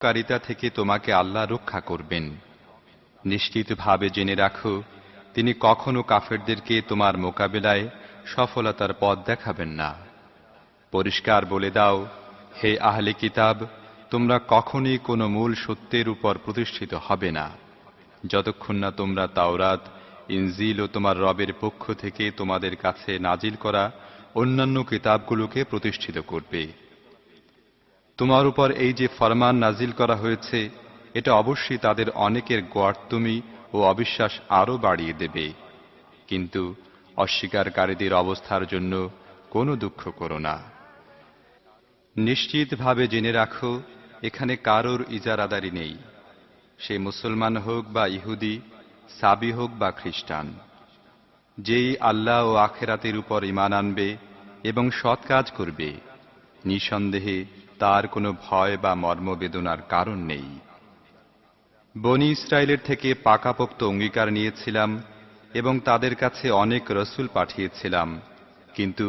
কারিতা থেকে তোমাকে আল্লাহ রক্ষা করবেন। নিশ্চিতভাবে জেনে রাখো, তিনি কখনো কাফেরদেরকে তোমার মোকাবেলায় সফলতার পথ দেখাবেন না। পরিষ্কার বলে দাও, হে আহলে কিতাব, তোমরা কখনই কোনো মূল সত্যের উপর প্রতিষ্ঠিত হবে না। যতক্ষণ না তোমরা তাওরাত, ইনজিল ও তোমার রবের পক্ষ থেকে তোমাদের কাছে নাজিল করা অন্যান্য কিতাবগুলোকে প্রতিষ্ঠিত করবে। তোমার উপর এই যে ফরমান নাজিল করা হয়েছে, এটা অবশ্যই তাদের অনেকের গোয়ার্তুমি ও অবিশ্বাস আরও বাড়িয়ে দেবে। কিন্তু অস্বীকারীদের অবস্থার জন্য কোনো দুঃখ করো না। নিশ্চিতভাবে জেনে রাখো, এখানে কারোর ইজারাদারি নেই। সে মুসলমান হোক বা ইহুদি, সাবি হোক বা খ্রিস্টান। যেই আল্লাহ ও আখেরাতের উপর ইমান আনবে এবং সৎ কাজ করবে, নিঃসন্দেহে তার কোনো ভয় বা মর্মবেদনার কারণ নেই। বনি ইসরায়েলের থেকে পাকাপোক্ত অঙ্গীকার নিয়েছিলাম এবং তাদের কাছে অনেক রসুল পাঠিয়েছিলাম, কিন্তু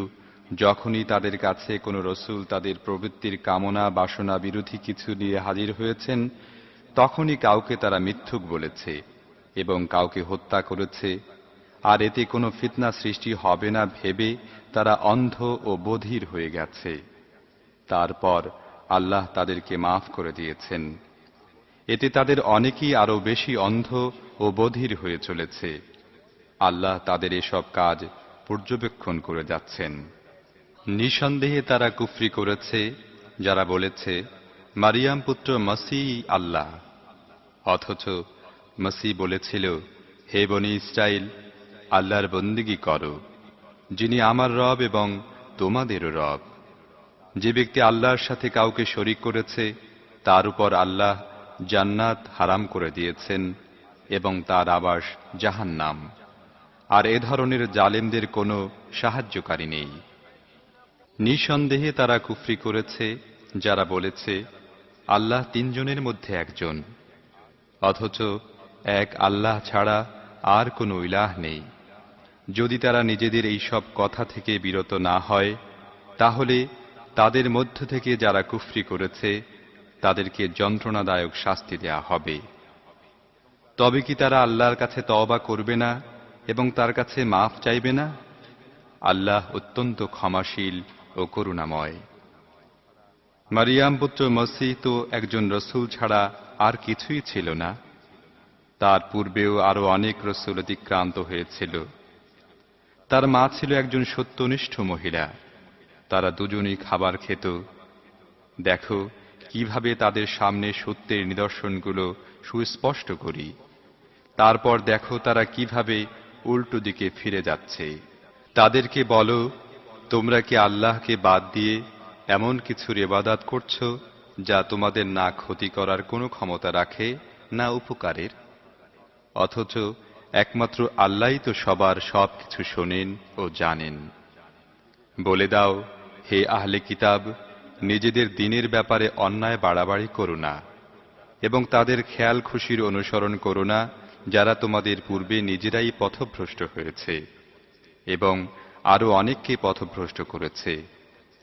যখনই তাদের কাছে কোনো রসুল তাদের প্রবৃত্তির কামনা, বাসনা বিরোধী কিছু নিয়ে হাজির হয়েছেন, তখনই কাউকে তারা মিথ্যুক বলেছে এবং কাউকে হত্যা করেছে, আর এতে কোনো ফিতনা সৃষ্টি হবে না ভেবে তারা অন্ধ ও বধির হয়ে গেছে। তারপর আল্লাহ তাদেরকে মাফ করে দিয়েছেন। এতে তাদের অনেকেই আরও বেশি অন্ধ ও বধির হয়ে চলেছে। আল্লাহ তাদের এসব কাজ পর্যবেক্ষণ করে যাচ্ছেন। নিঃসন্দেহে তারা কুফরি করেছে, যারা বলেছে, মারিয়াম পুত্র মসি আল্লাহ। অথচ মসি বলেছিল, হে বনি ইসরাইল আল্লাহর বন্দিগি করো, যিনি আমার রব এবং তোমাদেরও রব। যে ব্যক্তি আল্লাহর সাথে কাউকে শরিক করেছে, তার উপর আল্লাহ জান্নাত হারাম করে দিয়েছেন এবং তার আবাস জাহান্নাম। আর এ ধরনের জালেমদের কোনো সাহায্যকারী নেই। নিঃসন্দেহে তারা কুফরি করেছে, যারা বলেছে, আল্লাহ তিনজনের মধ্যে একজন। অথচ এক আল্লাহ ছাড়া আর কোনো ইলাহ নেই। যদি তারা নিজেদের এই সব কথা থেকে বিরত না হয়, তাহলে তাদের মধ্য থেকে যারা কুফরি করেছে, তাদেরকে যন্ত্রণাদায়ক শাস্তি দেয়া হবে। তবে কি তারা আল্লাহর কাছে তওবা করবে না এবং তার কাছে মাফ চাইবে না? আল্লাহ অত্যন্ত ক্ষমাশীল ও করুণাময়। মারিয়াম পুত্র মসিহ তো একজন রসুল ছাড়া আর কিছুই ছিল না। তার পূর্বেও আরও অনেক রসুল অতিক্রান্ত হয়েছিল। তার মা ছিল একজন সত্যনিষ্ঠ মহিলা। তারা দুজনই খাবার খেত। দেখো, কীভাবে তাদের সামনে সত্যের নিদর্শনগুলো সুস্পষ্ট করি। তারপর দেখো তারা কীভাবে উল্টো দিকে ফিরে যাচ্ছে। তাদেরকে বলো, তোমরা কি আল্লাহকে বাদ দিয়ে এমন কিছুর এবাদাত করছ যা তোমাদের না ক্ষতি করার কোনো ক্ষমতা রাখে, না উপকারের? অথচ একমাত্র আল্লাহই তো সবার সব কিছু শোনেন ও জানেন। বলে দাও হে আহলে কিতাব, নিজেদের দিনের ব্যাপারে অন্যায় বাড়াবাড়ি করো না এবং তাদের খেয়াল খুশির অনুসরণ করো না, যারা তোমাদের পূর্বে নিজেরাই পথভ্রষ্ট হয়েছে এবং আরও অনেককে পথভ্রষ্ট করেছে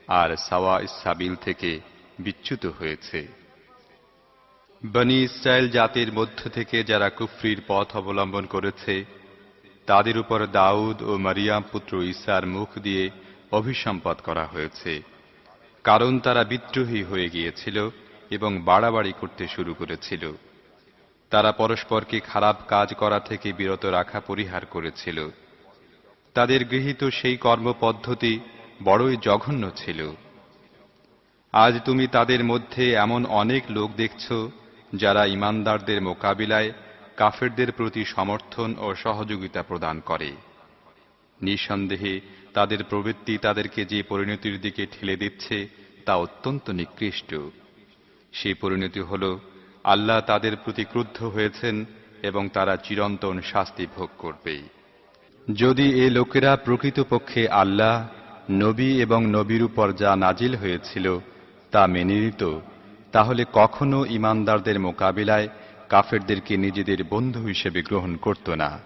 আর সাওয়া ইসাবিল থেকে বিচ্যুত হয়েছে। বনি ইসরায়েল জাতির মধ্য থেকে যারা কুফরির পথ অবলম্বন করেছে, তাদের উপর দাউদ ও মারিয়াম পুত্র ঈসার মুখ দিয়ে অভিসম্পদ করা হয়েছে। কারণ তারা বিদ্রোহী হয়ে গিয়েছিল এবং বাড়াবাড়ি করতে শুরু করেছিল। তারা পরস্পরকে খারাপ কাজ করা থেকে বিরত রাখা পরিহার করেছিল। তাদের গৃহীত সেই কর্মপদ্ধতি বড়ই জঘন্য ছিল। আজ তুমি তাদের মধ্যে এমন অনেক লোক দেখছ যারা ইমানদারদের মোকাবিলায় কাফেরদের প্রতি সমর্থন ও সহযোগিতা প্রদান করে। নিঃসন্দেহে তাদের প্রবৃত্তি তাদেরকে যে পরিণতির দিকে ঠেলে দিচ্ছে তা অত্যন্ত নিকৃষ্ট। সেই পরিণতি হল, আল্লাহ তাদের প্রতি ক্রুদ্ধ হয়েছেন এবং তারা চিরন্তন শাস্তি ভোগ করবে যদি এ লোকেরা প্রকৃতপক্ষে আল্লাহ, নবী এবং নবীর উপর যা নাজিল হয়েছিল তা মেনে নিত, তাহলে কখনো ইমানদারদের মোকাবিলায় কাফেরদেরকে নিজেদের বন্ধু হিসেবে গ্রহণ করত না।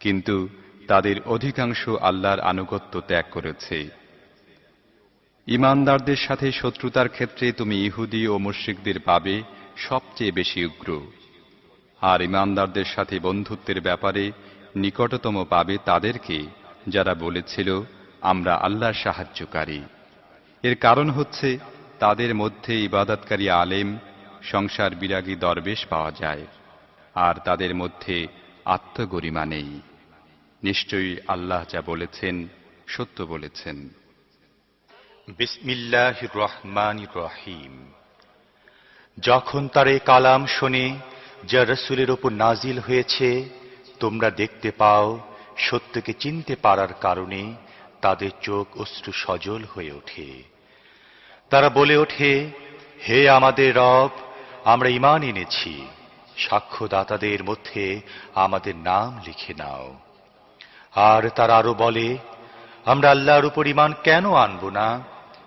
কিন্তু তাদের অধিকাংশ আল্লাহর আনুগত্য ত্যাগ করেছে। ইমানদারদের সাথে শত্রুতার ক্ষেত্রে তুমি ইহুদি ও মুশ্রিকদের পাবে সবচেয়ে বেশি উগ্র। আর ইমানদারদের সাথে বন্ধুত্বের ব্যাপারে নিকটতম পাবে তাদেরকে যারা বলেছিল, আমরা আল্লাহর সাহায্যকারী। এর কারণ হচ্ছে, তাদের মধ্যে ইবাদতকারী আলেম সংসার বিরাগী দরবেশ পাওয়া যায়, আর তাদের মধ্যে আত্মগরিমা নেই। নিশ্চয়ই আল্লাহ যা বলেছেন, সত্য বলেছেন। রহমান রহিম। যখন তার এ কালাম শোনে, যা রসুলের ওপর নাজিল হয়েছে, তোমরা দেখতে পাও, সত্যকে চিনতে পারার কারণে তাদের চোখ অশ্রু সজল হয়ে ওঠে। তারা বলে ওঠে, হে আমাদের রব, আমরা ইমান এনেছি, সাক্ষ্যদাতাদের মধ্যে আমাদের নাম লিখে নাও। আর তারা আরও বলে, আমরা আল্লাহর উপর ইমান কেন আনব না?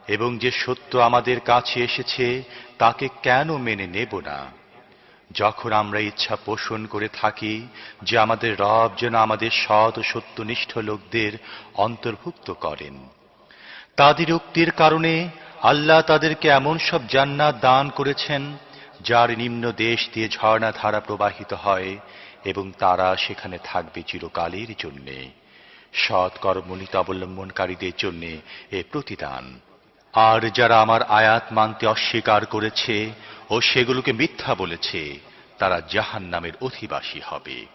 এবং যে সত্য আমাদের কাছে এসেছে, তাকে কেন মেনে নেব না? যখন আমরা ইচ্ছা পোষণ করে থাকি যে আমাদের রব যেন আমাদের সৎ ও সত্যনিষ্ঠ লোকদের অন্তর্ভুক্ত করেন। তাদের উক্তির কারণে আল্লাহ তাদেরকে এমন সব জান্নাত দান করেছেন, যার নিম্ন দেশ দিয়ে ঝর্ণা ধারা প্রবাহিত হয় এবং তারা সেখানে থাকবে চিরকালের জন্যে। সৎ কর্মনীতি অবলম্বনকারীদের জন্য এ প্রতিদান। আর যারা আমার আয়াত মানতে অস্বীকার করেছে ও সেগুলোকে মিথ্যা বলেছে, তারা জাহান নামের অধিবাসী হবে।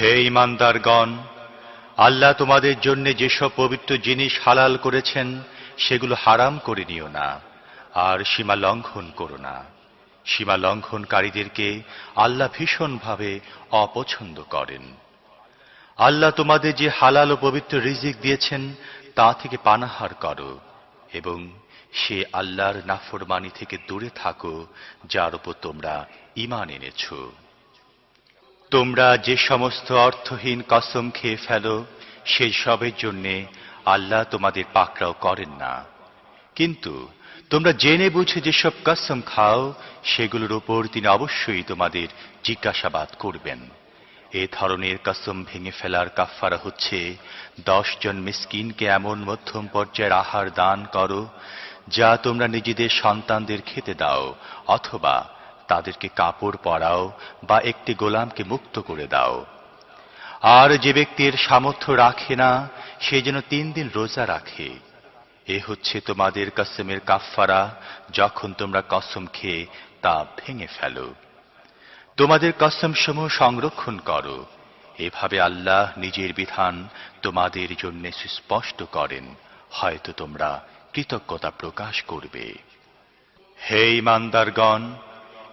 হে ইমানদারগণ, আল্লাহ তোমাদের জন্য যেসব পবিত্র জিনিস হালাল করেছেন, সেগুলো হারাম করে নিও না, আর সীমা লঙ্ঘন করো না। সীমা লঙ্ঘনকারীদেরকে আল্লাহ ভীষণভাবে অপছন্দ করেন। আল্লাহ তোমাদের যে হালাল ও পবিত্র রিজিক দিয়েছেন, তা থেকে পানাহার করো এবং সে আল্লাহর নাফরমানি থেকে দূরে থাকো, যার উপর তোমরা ইমান এনেছ। তোমরা যে সমস্ত অর্থহীন কসম খেয়ে ফেলো, সেই সবের জন্যে আল্লাহ তোমাদের পাকড়াও করেন না। কিন্তু তোমরা জেনে বুঝে যেসব কসম খাও, সেগুলোর ওপর তিনি অবশ্যই তোমাদের জিজ্ঞাসাবাদ করবেন। এ ধরনের কাসম ভেঙে ফেলার কাফারা হচ্ছে জন মিসকিনকে এমন মধ্যম পর্যায়ের আহার দান করো, যা তোমরা নিজেদের সন্তানদের খেতে দাও, অথবা তাদেরকে কাপড় পরাও বা একটি গোলামকে মুক্ত করে দাও। আর যে ব্যক্তির সামর্থ্য রাখে না, সে যেন তিন দিন রোজা রাখে। এ হচ্ছে তোমাদের কসমের কাফফারা, যখন তোমরা কসম খেয়ে তা ভেঙে ফেলো। তোমাদের কসমসমূহ সংরক্ষণ করো। এভাবে আল্লাহ নিজের বিধান তোমাদের জন্য সুস্পষ্ট করেন। হয়তো তোমরা কৃতজ্ঞতা প্রকাশ করবে। হে ইমানদারগণ,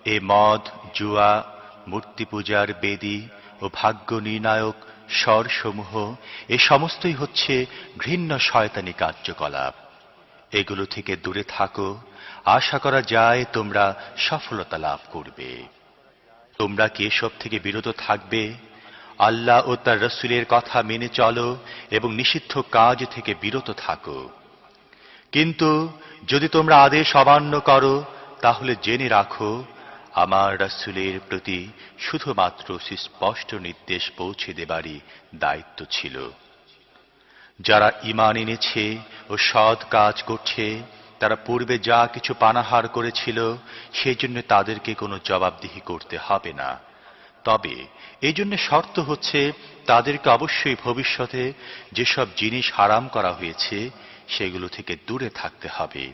এ মদ, জুয়া মূর্তি পূজার বেদী ও ভাগ্য নির্ণায়ক স্বরসমূহ, এ সমস্তই হচ্ছে ঘৃণ্য শয়তানি কার্যকলাপ। এগুলো থেকে দূরে থাকো, আশা করা যায় তোমরা সফলতা লাভ করবে। তোমরা কি এসব থেকে বিরত থাকবে? আল্লাহ ও তার রসুলের কথা মেনে চলো এবং নিষিদ্ধ কাজ থেকে বিরত থাকো। কিন্তু যদি তোমরা আদেশ অমান্য করো, তাহলে জেনে রাখো আমার রাসুলের প্রতি শুধুমাত্র সুস্পষ্ট নির্দেশ পৌঁছে দেবারই দায়িত্ব ছিল। যারা ইমান এনেছে ও সৎ কাজ করছে, তারা পূর্বে যা কিছু পানাহার করেছিল সেই জন্য তাদেরকে কোনো জবাবদিহি করতে হবে না। তবে এই জন্য শর্ত হচ্ছে, তাদেরকে অবশ্যই ভবিষ্যতে যেসব জিনিস হারাম করা হয়েছে, সেগুলো থেকে দূরে থাকতে হবে।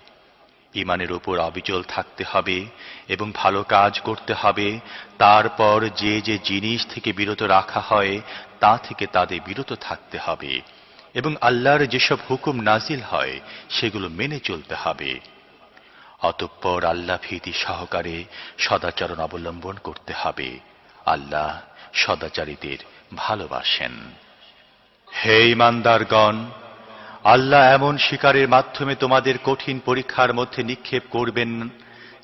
ইমানের উপর অবিচল থাকতে হবে এবং ভালো কাজ করতে হবে। তারপর যে যে জিনিস থেকে বিরত রাখা হয়, তা থেকে তাদের বিরত থাকতে হবে। এবং আল্লাহর যেসব হুকুম নাজিল হয়, সেগুলো মেনে চলতে হবে। অতঃপর আল্লাহ ভীতি সহকারে সদাচরণ অবলম্বন করতে হবে। আল্লাহ সদাচারীদের ভালোবাসেন। হে ইমানদারগণ আল্লাহ এমন শিকারের মাধ্যমে তোমাদের কঠিন পরীক্ষার মধ্যে নিক্ষেপ করবেন,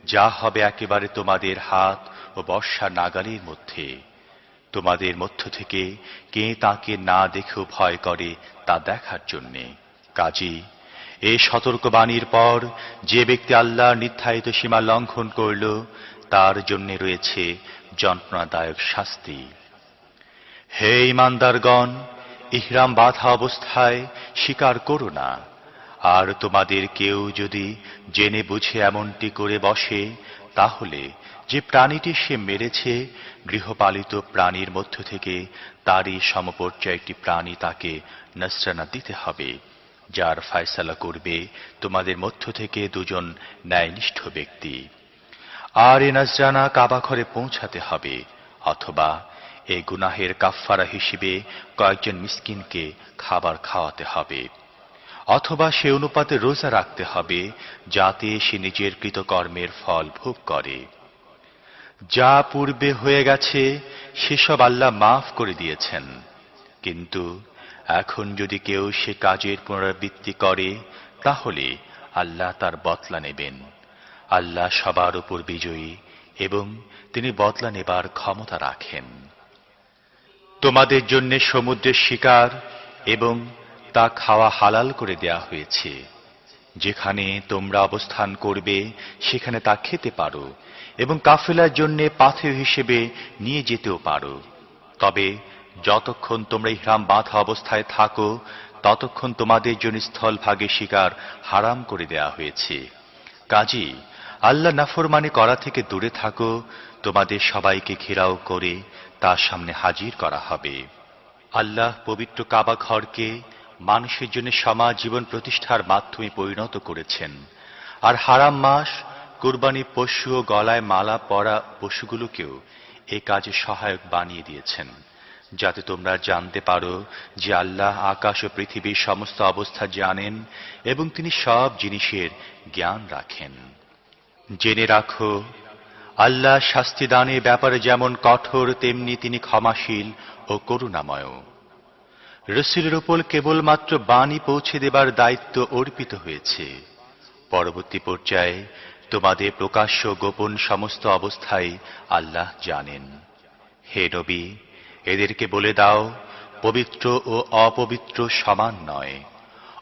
যা হবে একেবারে তোমাদের হাত ও বর্ষা নাগালের মধ্যে। তোমাদের মধ্য থেকে কে তাকে না দেখেও ভয় করে তা দেখার জন্যে। কাজী, এ সতর্কবাণীর পর যে ব্যক্তি আল্লাহ নির্ধারিত সীমা লঙ্ঘন করল, তার জন্য রয়েছে যন্ত্রণাদায়ক শাস্তি। হে ইমানদারগণ ইহরাম বাধা অবস্থায় স্বীকার করো না। আর তোমাদের কেউ যদি জেনে বুঝে এমনটি করে বসে, তাহলে যে প্রাণীটি সে মেরেছে, গৃহপালিত প্রাণীর মধ্য থেকে তারই সমপর্যায় একটি প্রাণী তাকে নসরানা দিতে হবে, যার ফায়সালা করবে তোমাদের মধ্য থেকে দুজন ন্যায়নিষ্ঠ ব্যক্তি। আর এ নজরানা কাবাঘরে পৌঁছাতে হবে, অথবা এই গুনাহের কাফফারা হিসেবে কয়েকজন মিসকিনকে খাবার খাওয়াতে হবে। অথবা সে অনুপাতে রোজা রাখতে হবে, যাতে সে নিজের কৃতকর্মের ফল ভোগ করে। যা পূর্বে হয়ে গেছে, সেসব আল্লাহ মাফ করে দিয়েছেন। কিন্তু এখন যদি কেউ সে কাজের পুনরাবৃত্তি করে, তাহলে আল্লাহ তার বদলা নেবেন। আল্লাহ সবার উপর বিজয়ী এবং তিনি বদলা নেবার ক্ষমতা রাখেন। তোমাদের জন্য সমুদ্রের শিকার এবং তা খাওয়া হালাল করে দেয়া হয়েছে। যেখানে তোমরা অবস্থান করবে, সেখানে তা খেতে পারো এবং কাফেলার জন্য পাথেয় হিসেবে নিয়ে যেতেও পারো। তবে যতক্ষণ তোমরা ইহরাম বাঁধা অবস্থায় থাকো, ততক্ষণ তোমাদের জন্য স্থল ভাগে শিকার হারাম করে দেয়া হয়েছে। কাজী, আল্লাহ নাফরমানি করা থেকে দূরে থাকো, তোমাদের সবাইকে ঘেরাও করে তার সামনে হাজির করা হবে। আল্লাহ পবিত্র কাবা ঘরকে মানুষের জন্য সমাজ জীবন প্রতিষ্ঠার মাধ্যমে পরিণত করেছেন। আর হারাম মাস, কুরবানি পশু ও গলায় মালা পরা পশুগুলোকেও এ কাজে সহায়ক বানিয়ে দিয়েছেন। যাতে তোমরা জানতে পারো যে আল্লাহ আকাশ ও পৃথিবীর সমস্ত অবস্থা জানেন এবং তিনি সব জিনিসের জ্ঞান রাখেন। জেনে রাখো আল্লাহ শাস্তি দানের ব্যাপারে যেমন কঠোর, তেমনি তিনি ক্ষমাশীল ও করুণাময়। রসুলের উপর কেবলমাত্র বাণী পৌঁছে দেবার দায়িত্ব অর্পিত হয়েছে। পরবর্তী পর্যায়ে তোমাদের প্রকাশ্য গোপন সমস্ত অবস্থায় আল্লাহ জানেন। হে নবী, এদেরকে বলে দাও, পবিত্র ও অপবিত্র সমান নয়।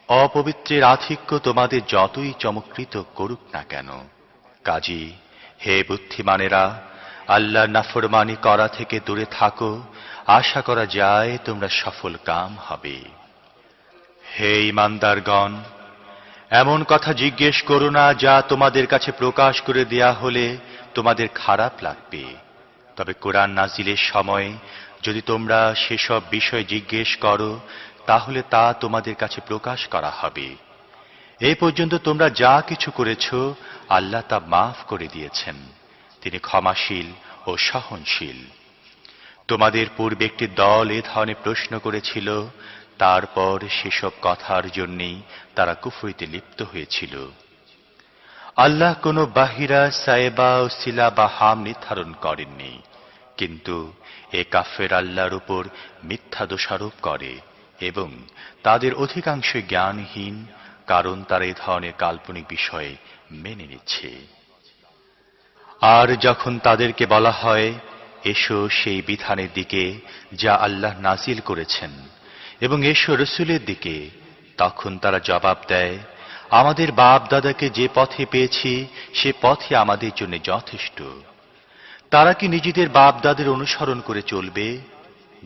অপবিত্রের আধিক্য তোমাদের যতই চমকৃত করুক না কেন। কাজী হে বুদ্ধিমানেরা, আল্লাহ নাফরমানি করা থেকে দূরে থাকো, আশা করা যায় তোমরা সফল কাম হবে। হে ইমানদারগণ, এমন কথা জিজ্ঞেস করো না যা তোমাদের কাছে প্রকাশ করে দেয়া হলে তোমাদের খারাপ লাগবে। তবে কোরআন নাজিলের সময় যদি তোমরা সেসব বিষয় জিজ্ঞেস করো, তাহলে তা তোমাদের কাছে প্রকাশ করা হবে। এই পর্যন্ত তোমরা যা কিছু করেছ, আল্লাহ তা মাফ করে দিয়েছেন। তিনি ক্ষমাশীল ও সহনশীল। তোমাদের পূর্বে একটি দল এ ধরনের প্রশ্ন করেছিল, তারপর সেসব কথার জন্যেই তারা কুফরিতে লিপ্ত হয়েছিল। আল্লাহ কোনো বাহিরা, সায়েবা ও সিলা বা হাম নির্ধারণ করেননি, কিন্তু এ কাফের আল্লাহর উপর মিথ্যা দোষারোপ করে এবং তাদের অধিকাংশ জ্ঞানহীন কারণ তারা এ ধরনের কাল্পনিক বিষয়ে মেনে নিচ্ছে। আর যখন তাদেরকে বলা হয়, এসো সেই বিধানের দিকে যা আল্লাহ নাজিল করেছেন, এবং এসো রসুলের দিকে, তখন তারা জবাব দেয়, আমাদের বাপ দাদাকে যে পথে পেয়েছি, সে পথে আমাদের জন্য যথেষ্ট। তারা কি নিজেদের বাপ দাদের অনুসরণ করে চলবে?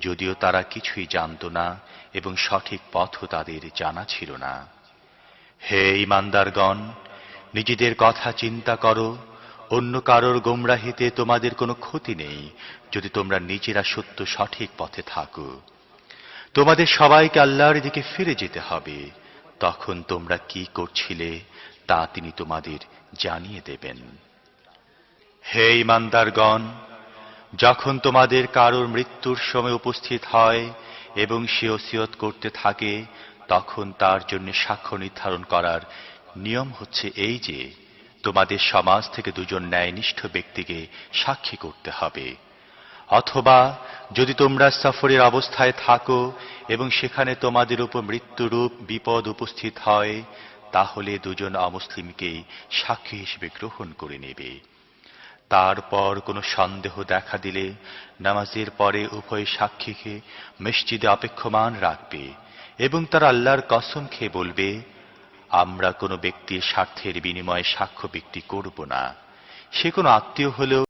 যদিও তারা কিছুই জানত না, এবং সঠিক পথও তাদের জানা ছিল না। হে ইমানদারগণ, নিজেদের কথা চিন্তা করো, অন্য কারোর গোমরাহিতে তোমাদের কোনো ক্ষতি নেই, যদি তোমরা নিজেরা সত্য সঠিক পথে থাকো। তোমাদের সবাইকে আল্লাহর দিকে ফিরে যেতে হবে, তখন তোমরা কি করছিলে তা তিনি তোমাদের জানিয়ে দেবেন। হে ইমানদারগণ, যখন তোমাদের কারোর মৃত্যুর সময় উপস্থিত হয় এবং সে ওসিয়ত করতে থাকে তখন তার জন্য সাক্ষ্য নির্ধারণ করার নিয়ম হচ্ছে এই যে, তোমাদের সমাজ থেকে দুজন ন্যায়নিষ্ঠ ব্যক্তিকে সাক্ষী করতে হবে। অথবা, যদি তোমরা সফরের অবস্থায় থাকো এবং সেখানে তোমাদের উপর মৃত্যুরূপ বিপদ উপস্থিত হয়, তাহলে দুজন অমুসলিমকেই সাক্ষী হিসেবে গ্রহণ করে নেবে। তারপর কোনো সন্দেহ দেখা দিলে নামাজের পরে উভয় সাক্ষীকে মসজিদে অপেক্ষমান রাখবে। এবং তারা আল্লাহর কসম খেয়ে বলবে, আমরা কোনো ব্যক্তির স্বার্থের বিনিময়ে সাক্ষ্য বিক্রি করব না। সে কোনো আত্মীয় হলেও